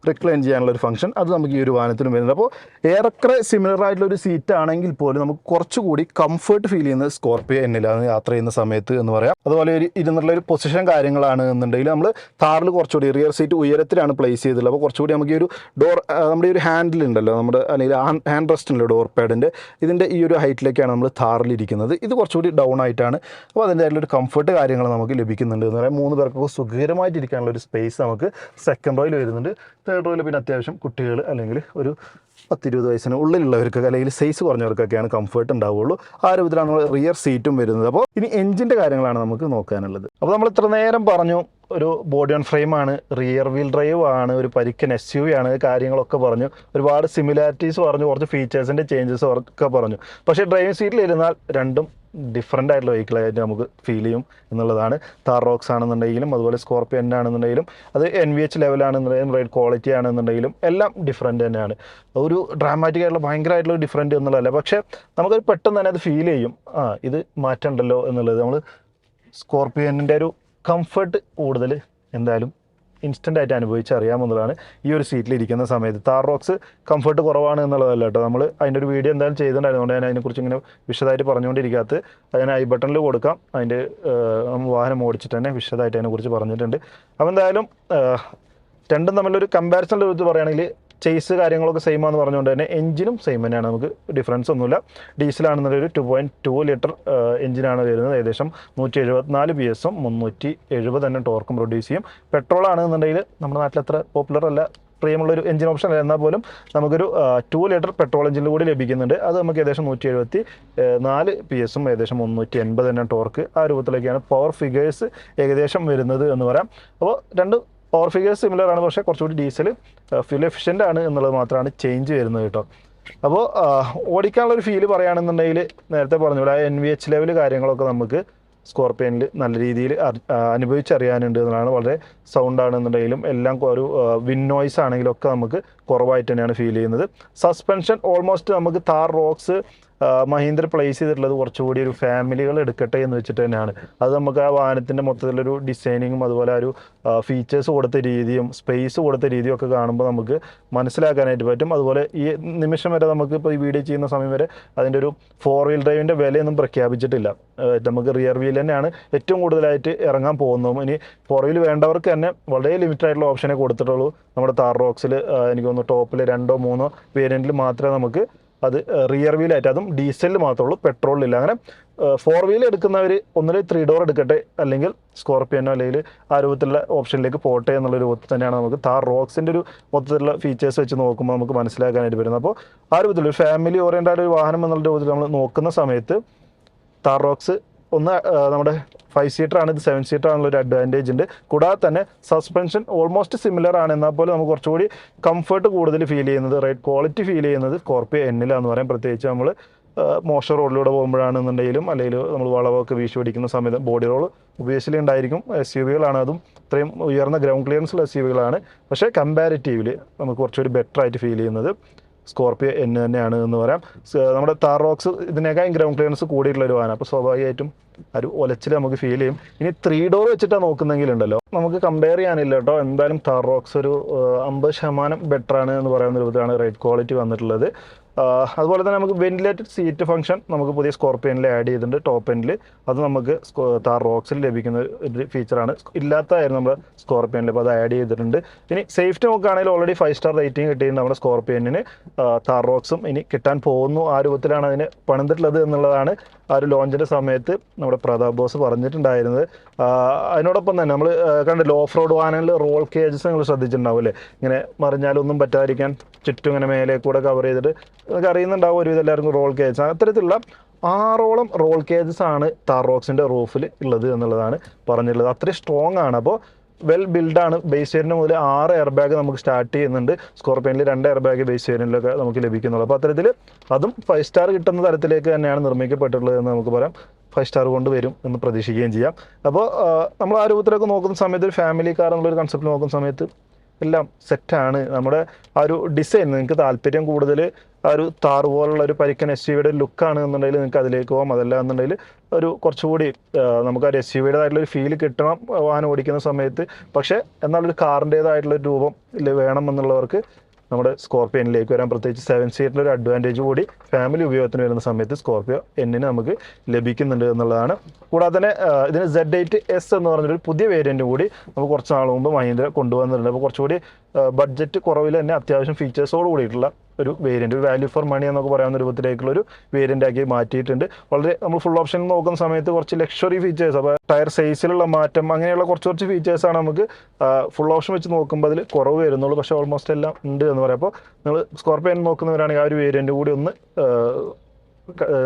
റിക്ലൈൻ ചെയ്യാനുള്ള ഒരു ഫംഗ്ഷൻ അത് നമുക്ക് ഈ ഒരു വാഹനത്തിനും വരുന്നുണ്ട്. അപ്പോൾ ഏറെക്കുറെ സിമിലർ ആയിട്ടുള്ള ഒരു സീറ്റ് ആണെങ്കിൽ പോലും നമുക്ക് കുറച്ചുകൂടി കംഫർട്ട് ഫീൽ ചെയ്യുന്നത് സ്കോർപ്പിയോ എന്നിലാണ് യാത്ര ചെയ്യുന്ന സമയത്ത് എന്ന് പറയാം. അതുപോലെ ഒരു ഇരുന്നുള്ള ഒരു പൊസിഷൻ കാര്യങ്ങളാണ് എന്നുണ്ടെങ്കിൽ നമ്മൾ കാറിൽ കുറച്ചുകൂടി റിയർ സീറ്റ് ഉയരത്തിലാണ് പ്ലേസ് ചെയ്തിട്ടുള്ളത്. അപ്പോൾ കുറച്ചുകൂടി നമുക്ക് ഈ ഒരു ഡോർ നമ്മുടെ ഈ ഒരു ഹാൻഡിൽ ഉണ്ടല്ലോ നമ്മുടെ അല്ലെങ്കിൽ ഹാൻഡ് റെസ്റ്റ് ഉണ്ടല്ലോ ഡോർ പാഡിന്റെ ഇതിന്റെ ഈ ഒരു ഹൈറ്റിലേക്കാണ് നമ്മൾ താറിലിരിക്കുന്നത് ഇത് കുറച്ചുകൂടി ഡൗൺ ആയിട്ടാണ്. അപ്പോൾ അതിന്റെ ഒരു കംഫർട്ട് കാര്യങ്ങൾ നമുക്ക് ലഭിക്കുന്നുണ്ട് എന്ന് പറയാം. മൂന്ന് പേർക്കൊക്കെ സുഖകരമായിട്ടിരിക്കാനുള്ള ഒരു സ്പേസ് നമുക്ക് സെക്കൻഡ് റോയിൽ വരുന്നുണ്ട്. തേർഡ് റോയിൽ പിന്നെ അത്യാവശ്യം കുട്ടികൾ അല്ലെങ്കിൽ ഒരു പത്തിരുപത് വയസ്സിന് ഉള്ളിലുള്ളവർക്ക് അല്ലെങ്കിൽ സൈസ് കുറഞ്ഞവർക്കൊക്കെയാണ് കംഫർട്ട് ഉണ്ടാവുള്ളൂ. ആ രൂപത്തിലാണ് നമ്മൾ റിയർ സീറ്റും വരുന്നത്. അപ്പോൾ ഇനി എഞ്ചിന്റെ കാര്യങ്ങളാണ് നമുക്ക് നോക്കാനുള്ളത്. അപ്പോൾ നമ്മൾ ഇത്ര നേരം പറഞ്ഞു ഒരു ബോഡി ഓൺ ഫ്രെയിം ആണ് റിയർ വീൽ ഡ്രൈവ് ആണ് ഒരു പരിക്കൻ എസ് യു ആണ് കാര്യങ്ങളൊക്കെ പറഞ്ഞു. ഒരുപാട് സിമിലാരിറ്റീസ് പറഞ്ഞു കുറച്ച് ഫീച്ചേഴ്സിന്റെ ചേഞ്ചസ് ഒക്കെ പറഞ്ഞു. പക്ഷേ ഡ്രൈവിംഗ് സീറ്റിൽ ഇരുന്നാൽ രണ്ടും ഡിഫറെന്റ് ആയിട്ടുള്ള വെഹിക്കിളായിട്ട് നമുക്ക് ഫീൽ ചെയ്യും എന്നുള്ളതാണ്. താർ റോക്സ് ആണെന്നുണ്ടെങ്കിലും അതുപോലെ സ്കോർപ്പിയോ ആണെന്നുണ്ടെങ്കിലും അത് എൻ വി എച്ച് ലെവലാണെന്നുണ്ടെങ്കിലും റൈഡ് ക്വാളിറ്റി ആണെന്നുണ്ടെങ്കിലും എല്ലാം ഡിഫറെന്റ് തന്നെയാണ്. ഒരു ഡ്രാമാറ്റിക് ആയിട്ടുള്ള ഭയങ്കരമായിട്ടുള്ള ഡിഫറെന്റ് എന്നുള്ളതല്ല പക്ഷേ നമുക്കത് പെട്ടെന്ന് തന്നെ അത് ഫീൽ ചെയ്യും. ആ ഇത് മാറ്റമുണ്ടല്ലോ എന്നുള്ളത്. നമ്മൾ സ്കോർപ്പിയന്റെ ഒരു കംഫർട്ട് കൂടുതൽ എന്തായാലും ഇൻസ്റ്റന്റ് ആയിട്ട് അനുഭവിച്ച് അറിയാമെന്നുള്ളതാണ് ഈ ഒരു സീറ്റിൽ ഇരിക്കുന്ന സമയത്ത്. താർ റോക്സ് കംഫർട്ട് കുറവാണ് എന്നുള്ളതല്ല കേട്ടോ. നമ്മൾ അതിന്റെ ഒരു വീഡിയോ എന്തായാലും ചെയ്തിട്ടുണ്ടായിരുന്നു. ഞാൻ അതിനെക്കുറിച്ച് ഇങ്ങനെ വിശദമായിട്ട് പറഞ്ഞുകൊണ്ടിരിക്കാത്ത അതിന് ഐ ബട്ടണിൽ കൊടുക്കാം. അതിന്റെ വാഹനം ഓടിച്ചിട്ട് തന്നെ വിശദമായിട്ട് അതിനെക്കുറിച്ച് പറഞ്ഞിട്ടുണ്ട്. അപ്പോൾ എന്തായാലും രണ്ടും തമ്മിലൊരു കമ്പാരിസൺ എടുത്ത് പറയുകയാണെങ്കിൽ ചേസ് കാര്യങ്ങളൊക്കെ സെയിം ആണെന്ന് പറഞ്ഞുകൊണ്ട് തന്നെ എഞ്ചിനും സെയിം തന്നെയാണ്. നമുക്ക് ഡിഫറൻസ് ഒന്നുമില്ല. ഡീസലാണെന്നുള്ളൊരു ടു പോയിന്റ് ടു ലിറ്റർ എഞ്ചിനാണ് വരുന്നത്. ഏകദേശം നൂറ്റി എഴുപത്തിനാല് പി എസും മുന്നൂറ്റി എഴുപത് തന്നെ ടോർക്കും പ്രൊഡ്യൂസ് ചെയ്യും. പെട്രോൾ ആണെന്നുണ്ടെങ്കിൽ നമ്മുടെ നാട്ടിൽ അത്ര പോപ്പുലർ അല്ല. പ്രിയമുള്ളൊരു എഞ്ചിൻ ഓപ്ഷൻ അല്ല. എന്നാൽ പോലും നമുക്കൊരു ടു ലിറ്റർ പെട്രോൾ എഞ്ചിനിൽ കൂടി ലഭിക്കുന്നുണ്ട്. അത് നമുക്ക് ഏകദേശം നൂറ്റി എഴുപത്തി നാല് പി എസും ഏകദേശം മുന്നൂറ്റി എൺപത് തന്നെ ടോർക്ക് ആ രൂപത്തിലേക്കാണ് പവർ ഫിഗേഴ്സ് ഏകദേശം വരുന്നത് എന്ന് പറയാം. അപ്പോൾ രണ്ട് പവർ ഫിഗേഴ്സ് സിമിലർ ആണ് പക്ഷേ കുറച്ചുകൂടി ഡീസൽ ഫ്യൂൽ എഫിഷ്യന്റ് ആണ് എന്നുള്ളത് മാത്രമാണ് ചേഞ്ച് വരുന്നത് കേട്ടോ. അപ്പോൾ ഓടിക്കാനുള്ള ഒരു ഫീൽ പറയുകയാണെന്നുണ്ടെങ്കിൽ നേരത്തെ പറഞ്ഞ പോലെ എൻ വി എച്ച് ലെവൽ കാര്യങ്ങളൊക്കെ നമുക്ക് സ്കോർപ്പിയനിൽ നല്ല രീതിയിൽ അനുഭവിച്ചറിയാനുണ്ട് എന്നുള്ളതാണ് വളരെ സൗണ്ട് ആണെന്നുണ്ടെങ്കിലും എല്ലാം ഒരു വിൻ നോയ്സ് ആണെങ്കിലും ഒക്കെ നമുക്ക് കുറവായിട്ട് തന്നെയാണ് ഫീൽ ചെയ്യുന്നത്. സസ്പെൻഷൻ ഓൾമോസ്റ്റ് നമുക്ക് താർ റോക്സ് ആ, മഹീന്ദ്ര പ്ലേസ് ചെയ്തിട്ടുള്ളത് കുറച്ചുകൂടി ഒരു ഫാമിലികൾ എടുക്കട്ടെ എന്ന് വെച്ചിട്ട് തന്നെയാണ്. അത് നമുക്ക് ആ വാഹനത്തിന്റെ മൊത്തത്തിലൊരു ഡിസൈനിങ്ങും അതുപോലെ ഒരു ഫീച്ചേഴ്സ് കൊടുത്ത രീതിയും സ്പേസ് കൊടുത്ത രീതിയും ഒക്കെ കാണുമ്പോൾ നമുക്ക് മനസ്സിലാക്കാനായിട്ട് പറ്റും. അതുപോലെ ഈ നിമിഷം വരെ നമുക്ക് ഇപ്പോൾ ഈ വീഡിയോ ചെയ്യുന്ന സമയം വരെ അതിന്റെ ഒരു ഫോർ വീൽ ഡ്രൈവിന്റെ വിലയൊന്നും പ്രഖ്യാപിച്ചിട്ടില്ല. നമുക്ക് റിയർ വീൽ തന്നെയാണ് ഏറ്റവും കൂടുതലായിട്ട് ഇറങ്ങാൻ പോകുന്നതും. ഇനി ഫോർ വീൽ വേണ്ടവർക്ക് തന്നെ വളരെ ലിമിറ്റഡ് ആയിട്ടുള്ള ഓപ്ഷനെ കൊടുത്തിട്ടുള്ളൂ. നമ്മുടെ താർ റോക്സിൽ എനിക്ക് തോന്നുന്നു ടോപ്പിൽ രണ്ടോ മൂന്നോ വേരിയന്റിൽ മാത്രമേ നമുക്ക് അത് റിയർ വീലായിട്ട് അതും ഡീസലിൽ മാത്രമേ ഉള്ളൂ പെട്രോളിലില്ല അങ്ങനെ ഫോർ വീൽ എടുക്കുന്നവർ ഒന്നിൽ ത്രീ ഡോർ എടുക്കട്ടെ അല്ലെങ്കിൽ സ്കോർപ്പിയനോ അല്ലെങ്കിൽ ആ രൂപത്തിലുള്ള ഓപ്ഷനിലേക്ക് പോട്ടെ എന്നുള്ള രൂപത്തിൽ തന്നെയാണ് നമുക്ക് താർ റോക്സിന്റെ ഒരു മൊത്തത്തിലുള്ള ഫീച്ചേഴ്സ് വെച്ച് നോക്കുമ്പോൾ നമുക്ക് മനസ്സിലാക്കാനായിട്ട് വരുന്നത് അപ്പോൾ ആ രൂപത്തിൽ ഒരു ഫാമിലി ഓറിയന്റഡ് ഒരു വാഹനം എന്നുള്ള രൂപത്തിൽ നമ്മൾ നോക്കുന്ന സമയത്ത് താർ റോക്സ് ഒന്ന് നമ്മുടെ ഫൈവ് സീറ്റർ ആണ് ഇത് സെവൻ സീറ്റർ ആണുള്ള ഒരു അഡ്വാന്റേജ് ഉണ്ട്. കൂടാതെ തന്നെ സസ്പെൻഷൻ ഓൾമോസ്റ്റ് സിമിലർ ആണ്. എന്നാൽ പോലും നമുക്ക് കുറച്ചുകൂടി കംഫർട്ട് കൂടുതൽ ഫീൽ ചെയ്യുന്നത് റൈറ്റ് ക്വാളിറ്റി ഫീൽ ചെയ്യുന്നത് സ്കോർപ്പിയോ എന്നിലാന്ന് പറയാം പ്രത്യേകിച്ച് നമ്മൾ മോശം റോഡിലൂടെ പോകുമ്പോഴാണെന്നുണ്ടെങ്കിലും അല്ലെങ്കിൽ നമ്മൾ വളവൊക്കെ വീശി പിടിക്കുന്ന സമയത്ത് ബോഡി റോൾ ഒബിയസ്ലി ഉണ്ടായിരിക്കും. എസ് യു വികളാണ് അതും. ഇത്രയും ഉയർന്ന ഗ്രൗണ്ട് ക്ലിയറൻസ് ഉള്ള എസ് യു വികളാണ് പക്ഷേ കമ്പാരിറ്റീവ്ലി നമുക്ക് കുറച്ചുകൂടി ബെറ്റർ ആയിട്ട് ഫീൽ ചെയ്യുന്നത് സ്കോർപ്പിയോ എൻ തന്നെയാണ് എന്ന് പറയാം. നമ്മുടെ താർ റോക്സ് ഗ്രൗണ്ട് ക്ലിയറൻസ് കൂടിയിട്ടുള്ള ഒരു വാഹനം അപ്പോൾ സ്വാഭാവികമായിട്ടും ഒരു ഒലച്ചിൽ നമുക്ക് ഫീൽ ചെയ്യും. ഇനി ത്രീ ഡോർ വെച്ചിട്ടാണ് നോക്കുന്നെങ്കിലുണ്ടല്ലോ. നമുക്ക് കമ്പയർ ചെയ്യാനില്ല കേട്ടോ എന്തായാലും താർ റോക്സ് ഒരു അമ്പത് ശതമാനം ബെറ്ററാണ് എന്ന് പറയുന്ന രൂപത്തിലാണ് റേറ്റ് ക്വാളിറ്റി വന്നിട്ടുള്ളത്. അതുപോലെ തന്നെ നമുക്ക് വെന്റിലേറ്റഡ് സീറ്റ് ഫംഗ്ഷൻ നമുക്ക് പുതിയ സ്കോർപ്പിയനിൽ ആഡ് ചെയ്തിട്ടുണ്ട് ടോപ്പ് എൻഡിൽ അത് നമുക്ക് താർ റോക്സിൽ ലഭിക്കുന്ന ഒരു ഫീച്ചറാണ് ഇല്ലാത്തതായിരുന്നു നമ്മുടെ സ്കോർപ്പിയനിൽ അപ്പോൾ അത് ആഡ് ചെയ്തിട്ടുണ്ട്. ഇനി സേഫ്റ്റി നോക്കുകയാണെങ്കിൽ ഓൾറെഡി ഫൈവ് സ്റ്റാർ റേറ്റിംഗ് കിട്ടിയിട്ടുണ്ട് നമ്മുടെ സ്കോർപ്പിയനിന് താർ റോക്സും ഇനി കിട്ടാൻ പോകുന്നു. ആ രൂപത്തിലാണ് അതിന് പണിതിട്ടുള്ളത് എന്നുള്ളതാണ് ആ ഒരു ലോഞ്ചിന്റെ സമയത്ത് നമ്മുടെ പ്രതാപ് ബോസ് പറഞ്ഞിട്ടുണ്ടായിരുന്നത് അതിനോടൊപ്പം തന്നെ നമ്മൾ കണ്ടല്ലോ ഓഫ് റോഡ് വാഹനങ്ങളിൽ റോൾ കേജസ് നിങ്ങൾ ശ്രദ്ധിച്ചിട്ടുണ്ടാവും അല്ലേ? ഇങ്ങനെ മറിഞ്ഞാലൊന്നും പറ്റാതിരിക്കാൻ ചുറ്റും ഇങ്ങനെ മേലെ കൂടെ കവർ ചെയ്തിട്ട് നിങ്ങൾക്ക് അറിയുന്നുണ്ടാവും ഒരു എല്ലാവർക്കും റോൾ കേജസ് അത്തരത്തിലുള്ള ആറോളം റോൾ കേജസ് ആണ് താർ റോക്സിന്റെ റൂഫിൽ ഉള്ളത് എന്നുള്ളതാണ് പറഞ്ഞിട്ടുള്ളത്. അത്രയും സ്ട്രോങ് ആണ്. അപ്പോൾ വെൽ ബിൽഡാണ് ബേസ് വേരിന്റെ മുതൽ ആറ് എയർ ബാഗ് നമുക്ക് സ്റ്റാർട്ട് ചെയ്യുന്നുണ്ട്. സ്കോർപ്പിയനിൽ രണ്ട് എയർ ബാഗ് ബേസ് വേരിയന്റിലൊക്കെ നമുക്ക് ലഭിക്കുന്നുള്ളൂ. അപ്പോൾ അത്തരത്തിൽ അതും ഫൈവ് സ്റ്റാർ കിട്ടുന്ന തരത്തിലേക്ക് തന്നെയാണ് നിർമ്മിക്കപ്പെട്ടിട്ടുള്ളത് എന്ന് നമുക്ക് പറയാം. ഫൈവ് സ്റ്റാർ കൊണ്ട് വരും എന്ന് പ്രതീക്ഷിക്കുകയും ചെയ്യാം. അപ്പോൾ നമ്മൾ ആ രൂപത്തിലൊക്കെ നോക്കുന്ന സമയത്ത് ഒരു ഫാമിലി കാർ എന്നുള്ളൊരു കൺസെപ്റ്റ് നോക്കുന്ന സമയത്ത് എല്ലാം സെറ്റാണ് നമ്മുടെ ആ ഒരു ഡിസൈൻ നിങ്ങൾക്ക് താല്പര്യം കൂടുതൽ ആ ഒരു താറ് പോലുള്ള ഒരു പരിക്കൻ എസ് യുവിയുടെ ലുക്കാണ് എന്നുണ്ടെങ്കിൽ നിങ്ങൾക്ക് അതിലേക്ക് പോകാം അതല്ല എന്നുണ്ടെങ്കിൽ ഒരു കുറച്ചുകൂടി നമുക്ക് ഒരു എസ് യു വിയുടേതായിട്ടുള്ള ഒരു ഫീൽ കിട്ടണം വാഹനം ഓടിക്കുന്ന സമയത്ത്. പക്ഷേ എന്നാലൊരു കാറിന്റേതായിട്ടുള്ള രൂപം വേണം എന്നുള്ളവർക്ക് നമ്മുടെ സ്കോർപ്പിയനിലേക്ക് വരാം. പ്രത്യേകിച്ച് സെവൻ സീറ്റിന്റെ ഒരു അഡ്വാന്റേജ് കൂടി ഫാമിലി ഉപയോഗത്തിന് വരുന്ന സമയത്ത് സ്കോർപ്പിയോ എന്നിന് നമുക്ക് ലഭിക്കുന്നുണ്ട് എന്നുള്ളതാണ്. കൂടാതെ തന്നെ ഇതിന് സെഡ് എയ്റ്റ് എസ് എന്ന് പറഞ്ഞൊരു പുതിയ വേരിയന്റ് കൂടി നമുക്ക് കുറച്ച് നാൾ മുമ്പ് മഹീന്ദ്ര കൊണ്ടുവന്നിട്ടുണ്ട്. അപ്പോൾ കുറച്ചുകൂടി ബഡ്ജറ്റ് കുറവിൽ തന്നെ അത്യാവശ്യം ഫീച്ചേഴ്സോട് കൂടിയിട്ടുള്ള ഒരു വേരിയന്റ് ഒരു വാല്യൂ ഫോർ മണി എന്നൊക്കെ പറയാവുന്ന രൂപത്തിലേക്കുള്ള ഒരു വേരിയന്റ് ആക്കി മാറ്റിയിട്ടുണ്ട്. വളരെ നമ്മൾ ഫുൾ ഓപ്ഷൻ നോക്കുന്ന സമയത്ത് കുറച്ച് ലക്ഷറി ഫീച്ചേഴ്സ് അപ്പോൾ ടയർ സൈസിലുള്ള മാറ്റം അങ്ങനെയുള്ള കുറച്ച് കുറച്ച് ഫീച്ചേഴ്സാണ് നമുക്ക് ഫുൾ ഓപ്ഷൻ വെച്ച് നോക്കുമ്പോൾ അതിൽ കുറവ് വരുന്നുള്ളൂ. പക്ഷേ ഓൾമോസ്റ്റ് എല്ലാം ഉണ്ട് എന്ന് പറയാം. അപ്പോൾ നിങ്ങൾ സ്കോർപ്പിയോ നോക്കുന്നവരാണെങ്കിൽ ആ ഒരു വേരിയന്റ് കൂടി ഒന്ന്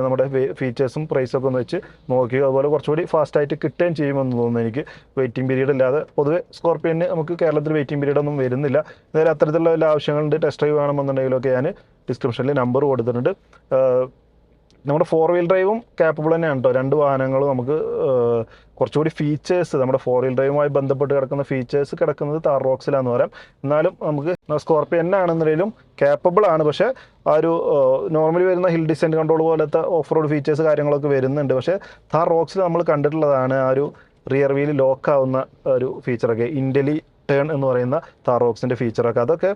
നമ്മുടെ ഫീച്ചേഴ്സും പ്രൈസൊക്കെ ഒന്ന് വെച്ച് നോക്കി. അതുപോലെ കുറച്ചുകൂടി ഫാസ്റ്റായിട്ട് കിട്ടുകയും ചെയ്യുമെന്ന് തോന്നുന്നു എനിക്ക്. വെയിറ്റിംഗ് പീരീഡ് ഇല്ലാതെ പൊതുവേ സ്കോർപ്പിയന് നമുക്ക് കേരളത്തിൽ വെയിറ്റിംഗ് പീരീഡ് ഒന്നും വരുന്നില്ല. എന്തായാലും അത്തരത്തിലുള്ള വല്ല ആവശ്യങ്ങളുണ്ട് ടെസ്റ്റ് ഡ്രൈവ് വേണമെന്നുണ്ടെങ്കിലൊക്കെ ഞാൻ ഡിസ്ക്രിപ്ഷനിൽ നമ്പർ കൊടുത്തിട്ടുണ്ട്. നമ്മുടെ ഫോർ വീൽ ഡ്രൈവും ക്യാപ്പബിൾ തന്നെയാണ് കേട്ടോ രണ്ട് വാഹനങ്ങളും നമുക്ക് കുറച്ചുകൂടി ഫീച്ചേഴ്സ് നമ്മുടെ ഫോർ വീൽ ഡ്രൈവുമായി ബന്ധപ്പെട്ട് കിടക്കുന്ന ഫീച്ചേഴ്സ് കിടക്കുന്നത് താർ റോക്സിലാന്ന് പറയാം. എന്നാലും നമുക്ക് സ്കോർപ്പിയൻ ആണെന്നുണ്ടെങ്കിലും ക്യാപ്പബിൾ ആണ്. പക്ഷേ ആ ഒരു നോർമലി വരുന്ന ഹിൽ ഡിസൈൻ കൺട്രോൾ പോലത്തെ ഓഫ് റോഡ് ഫീച്ചേഴ്സ് കാര്യങ്ങളൊക്കെ വരുന്നുണ്ട്. പക്ഷേ താർ റോക്സിൽ നമ്മൾ കണ്ടിട്ടുള്ളതാണ് ആ ഒരു റിയർ വീൽ ലോക്ക് ആവുന്ന ഒരു ഫീച്ചറൊക്കെ ഇൻഡലി ടേൺ എന്ന് പറയുന്ന താർ റോക്സിന്റെ ഫീച്ചറൊക്കെ അതൊക്കെ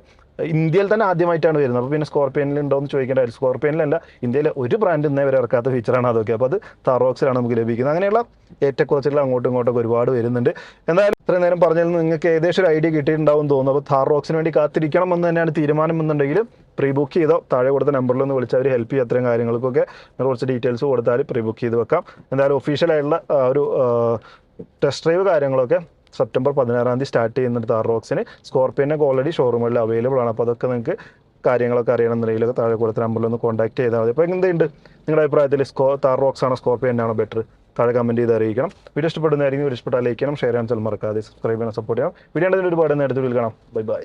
ഇന്ത്യയിൽ തന്നെ ആദ്യമായിട്ടാണ് വരുന്നത്. അപ്പോൾ പിന്നെ സ്കോർപ്പിയനിൽ ഉണ്ടോ എന്ന് ചോദിക്കേണ്ട സ്കോർപ്പിയനിലല്ല ഇന്ത്യയിലെ ഒരു ബ്രാൻഡ് ഇന്നേ വരെ ഇറക്കാത്ത ഫീച്ചറാണ് അതൊക്കെ. അപ്പോൾ അത് തറോക്സിലാണ് നമുക്ക് ലഭിക്കുന്നത്. അങ്ങനെയുള്ള ഏറ്റക്കുറച്ചിലും അങ്ങോട്ടും ഇങ്ങോട്ടൊക്കെ ഒരുപാട് വരുന്നുണ്ട്. എന്തായാലും ഇത്രയും നേരം പറഞ്ഞതിൽ നിങ്ങൾക്ക് ഏകദേശം ഒരു ഐഡിയ കിട്ടിയിട്ടുണ്ടാവും തോന്നുന്നു. അപ്പോൾ താറോക്സിന് വേണ്ടി കാത്തിരിക്കണം എന്ന് തന്നെയാണ് തീരുമാനം എന്നുണ്ടെങ്കിൽ പ്രീ ബുക്ക് ചെയ്തോ താഴെ കൊടുത്ത നമ്പറിൽ ഒന്ന് വിളിച്ച് അവർ ഹെൽപ്പ് ചെയ്യും അത്രയും കാര്യങ്ങൾക്കൊക്കെ. നിങ്ങൾ കുറച്ച് ഡീറ്റെയിൽസ് കൊടുത്താൽ പ്രീ ബുക്ക് ചെയ്ത് വെക്കാം. എന്തായാലും ഒഫീഷ്യലായിട്ടുള്ള ഒരു ടെസ്റ്റ് ഡ്രൈവ് കാര്യങ്ങളൊക്കെ സെപ്റ്റംബർ പതിനാറാം തീയതി സ്റ്റാർട്ട് ചെയ്യുന്നുണ്ട് താർ റോക്സിന് സ്കോർപ്പിയനൊക്കെ ഓൾറെഡി ഷോറൂമുകളിൽ അവൈലബിൾ ആണ്. അപ്പോൾ അതൊക്കെ നിങ്ങൾക്ക് കാര്യങ്ങളൊക്കെ അറിയണമെന്നുണ്ടെങ്കിലൊക്കെ താഴെ കൊടുത്ത നമ്പറിൽ ഒന്ന് കോൺടാക്ട് ചെയ്താൽ മതി. അപ്പോൾ എന്തുണ്ട് നിങ്ങളുടെ അഭിപ്രായത്തിൽ സ്കോ താർ റോക്സ് ആണോ സ്കോർപ്പിയൻ ആണോ ബെറ്റർ താഴെ കമന്റ് ചെയ്ത് അറിയിക്കണം. വീഡിയോ ഇഷ്ടപ്പെടുന്നതായിരിക്കും വീഡിയോ ഇഷ്ടപ്പെട്ടാൽ ലൈക്ക് ചെയ്യണം ഷെയർ ചെയ്യാൻ മറക്കാതെ സബ്സ്ക്രൈബ് ചെയ്യാൻ സപ്പോർട്ട് ചെയ്യാം വീഡിയോ ഉണ്ടെങ്കിൽ ഒരുപാട് നേരത്തെ കാണാം. Bye bye